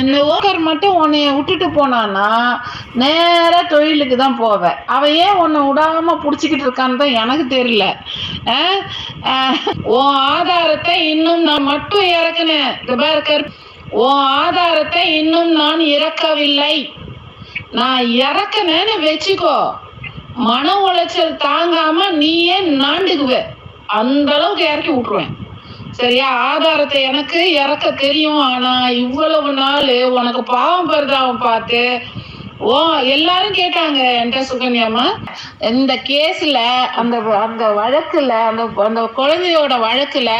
இந்த ஓக்கர் மட்டும் உன்னைய விட்டுட்டு போனான்னா நேராக தொழிலுக்கு தான் போவேன் அவன் ஏன் உன்னை விடாமல் பிடிச்சிக்கிட்டு இருக்கான்னு தான் எனக்கு தெரியல. உன் ஆதாரத்தை இன்னும் நான் மட்டும் இறக்குனேன். இங்க உன் ஆதாரத்தை இன்னும் நான் இறக்கவில்லை. நான் இறக்குனேன்னு வச்சுக்கோ. மன உளைச்சல் தாங்காம நீயே நாண்டுக்குவ. அந்த அளவுக்கு இறக்கி விட்டுருவேன். சரியா? ஆதாரத்தை எனக்கு இறக்க தெரியும். ஆனா இவ்வளவு நாள் உனக்கு பாவம் பரிதாபம் பார்த்து ஓ எல்லாரும் கேட்டாங்க என்கிட்ட சுகன்யாமா இந்த கேஸ்ல அந்த அந்த வழக்குல அந்த அந்த குழந்தையோட வழக்குல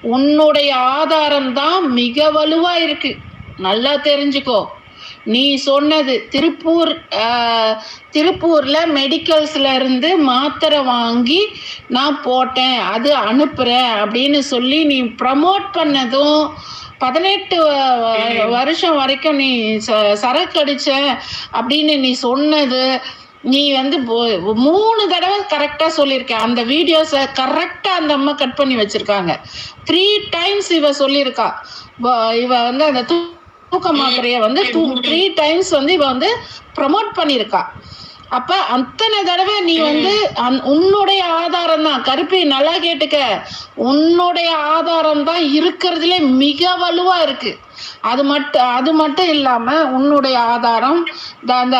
உன்னுடைய ஆதாரம் தான் மிக வலுவா இருக்கு. நல்லா தெரிஞ்சுக்கோ. நீ சொன்னது திருப்பூர் திருப்பூர்ல மெடிக்கல்ஸ்ல இருந்து மாத்திரை வாங்கி நான் போட்டேன் அது அனுப்புறேன் அப்படின்னு சொல்லி நீ ப்ரமோட் பண்ணதும் பதினெட்டு வருஷம் வரைக்கும் நீ சரக்கு அடிச்ச அப்படின்னு நீ சொன்னது நீ வந்து மூணு தடவை கரெக்டாக சொல்லியிருக்க அந்த வீடியோஸை கரெக்டாக அந்த அம்மா கட் பண்ணி வச்சிருக்காங்க. த்ரீ டைம்ஸ் இவ சொல்லியிருக்கா இவ வந்து அந்த தூக்க மாத்திரைய வந்து டூ த்ரீ டைம்ஸ் வந்து இவ வந்து ப்ரமோட் பண்ணியிருக்கா. அப்ப அத்தனை தடவை நீ வந்து அந்- உன்னுடைய ஆதாரம் தான் கருப்பி நல்லா கேட்டுக்க. உன்னுடைய ஆதாரம் தான் இருக்கிறதுலே மிக வலுவா இருக்கு. அது மட்டும் அது மட்டும் இல்லாம உன்னுடைய ஆதாரம் இந்த அந்த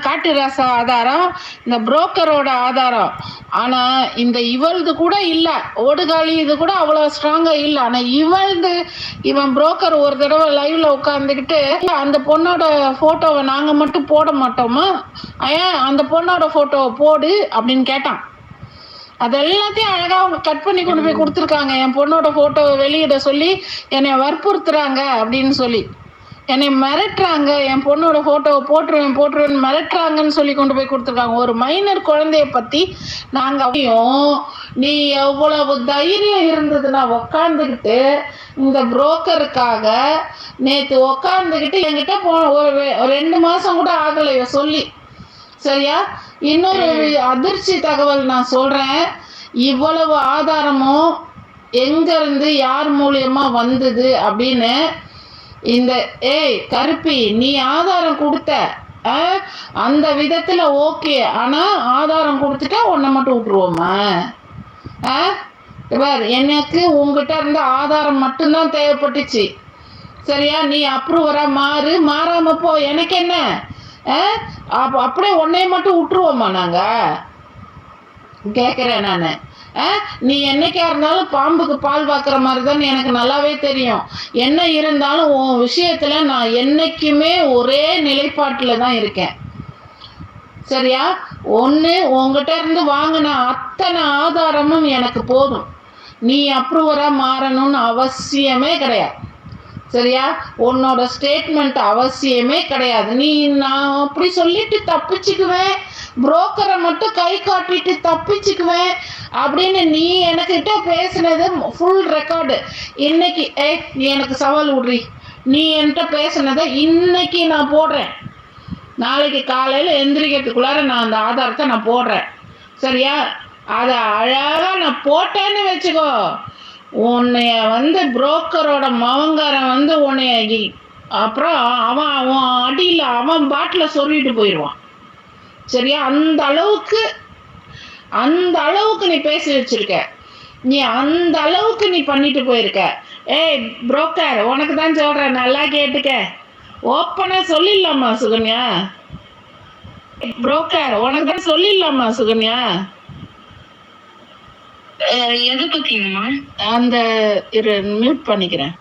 காட்டு ராச ஆதாரம் இந்த புரோக்கரோட ஆதாரம். ஆனா இந்த இவளது கூட இல்லை. ஓடுகாலி இது கூட அவ்வளவு ஸ்ட்ராங்கா இல்லை. ஆனா இவளது இவன் புரோக்கர் ஒரு தடவை லைவ்ல உட்காந்துக்கிட்டு அந்த பொண்ணோட போட்டோவை நாங்க மட்டும் போட மாட்டோமா? ஏன் அந்த பொண்ணோட போட்டோவை போடு அப்படின்னு கேட்டான். அது எல்லாத்தையும் அழகா அவங்க கட் பண்ணி கொண்டு போய் கொடுத்துருக்காங்க. என் பொண்ணோட போட்டோவை வெளியிட சொல்லி என்னை வற்புறுத்துறாங்க அப்படின்னு சொல்லி. என்னை மிரட்டுறாங்க. என் பொண்ணோட போட்டோவை போட்டுருவேன் போட்டுருவேன் மிரட்டுறாங்கன்னு சொல்லி கொண்டு போய் கொடுத்துருக்காங்க. ஒரு மைனர் குழந்தைய பத்தி நாங்க அவையும் நீ எவ்வளவு தைரியம் இருந்ததுன்னா உக்காந்துக்கிட்டு இந்த புரோக்கருக்காக நேத்து உக்காந்துக்கிட்டு என்கிட்ட போ ஒரு ரெண்டு மாசம் கூட ஆகலை சொல்லி. சரியா? இன்னொரு அதிர்ச்சி தகவல் நான் சொல்றேன். இவ்வளவு ஆதாரமும் எங்க இருந்து யார் மூலியமா வந்தது அப்படின்னு இந்த ஏய் கருப்பி நீ ஆதாரம் கொடுத்த ஆ, அந்த விதத்துல ஓகே. ஆனா ஆதாரம் கொடுத்துட்டா உன்னை மட்டும் விட்டுருவோமா? பார் எனக்கு உங்ககிட்ட இருந்த ஆதாரம் மட்டும்தான் தேவைப்பட்டுச்சு. சரியா? நீ அப்ரூவரா மாறு. மாறாம போ. எனக்கு என்ன? அப்படியே உன்னைய மட்டும் விட்டுருவோம்மா நாங்கள் கேட்குறேன் நான். நீ என்னைக்கா இருந்தாலும் பாம்புக்கு பால் பார்க்குற மாதிரி தான் எனக்கு நல்லாவே தெரியும். என்ன இருந்தாலும் உன் விஷயத்தில் நான் என்றைக்குமே ஒரே நிலைப்பாட்டில் தான் இருக்கேன். சரியா? ஒன்று உங்ககிட்ட இருந்து வாங்கின அத்தனை ஆதாரமும் எனக்கு போதும். நீ அப்ரூவராக மாறணும்னு அவசியமே கிடையாது. சரியா? உன்னோட ஸ்டேட்மெண்ட் அவசியமே கிடையாது. நீ நான் அப்படி சொல்லிட்டு தப்பிச்சுக்குவேன். புரோக்கரை மட்டும் கை காட்டிட்டு தப்பிச்சுக்குவேன். அப்படின்னு நீ எனக்கிட்ட பேசுனது ஃபுல் ரெக்கார்டு இன்னைக்கு ஏய் நீ எனக்கு சவால் விடுறி. நீ என்கிட்ட பேசுனதை இன்னைக்கு நான் போடுறேன். நாளைக்கு காலையில் எந்திரிக்கிறதுக்குள்ளார நான் அந்த ஆதாரத்தை நான் போடுறேன். சரியா? அதை அழகாக நான் போட்டேன்னு வச்சுக்கோ. உன்னைய வந்து புரோக்கரோட மவங்காரன் வந்து உன்னைய அப்புறம் அவன் அவன் அடியில் அவன் பாட்டில் சொல்லிட்டு போயிடுவான் சரியா? அந்த அளவுக்கு அந்த அளவுக்கு நீ பேசி வச்சிருக்க. நீ அந்த அளவுக்கு நீ பண்ணிட்டு போயிருக்க. ஏய் புரோக்கர் உனக்கு தான் சொல்கிறேன் நல்லா கேட்டுக்க. ஓப்பனாக சொல்லிடலாமா சுகன்யா? புரோக்கர் உனக்கு தான் சொல்லிடலாமா சுகன்யா? எதை பத்திங்கம்மா? அந்த இரு மியூட் பண்ணிக்கிறேன்.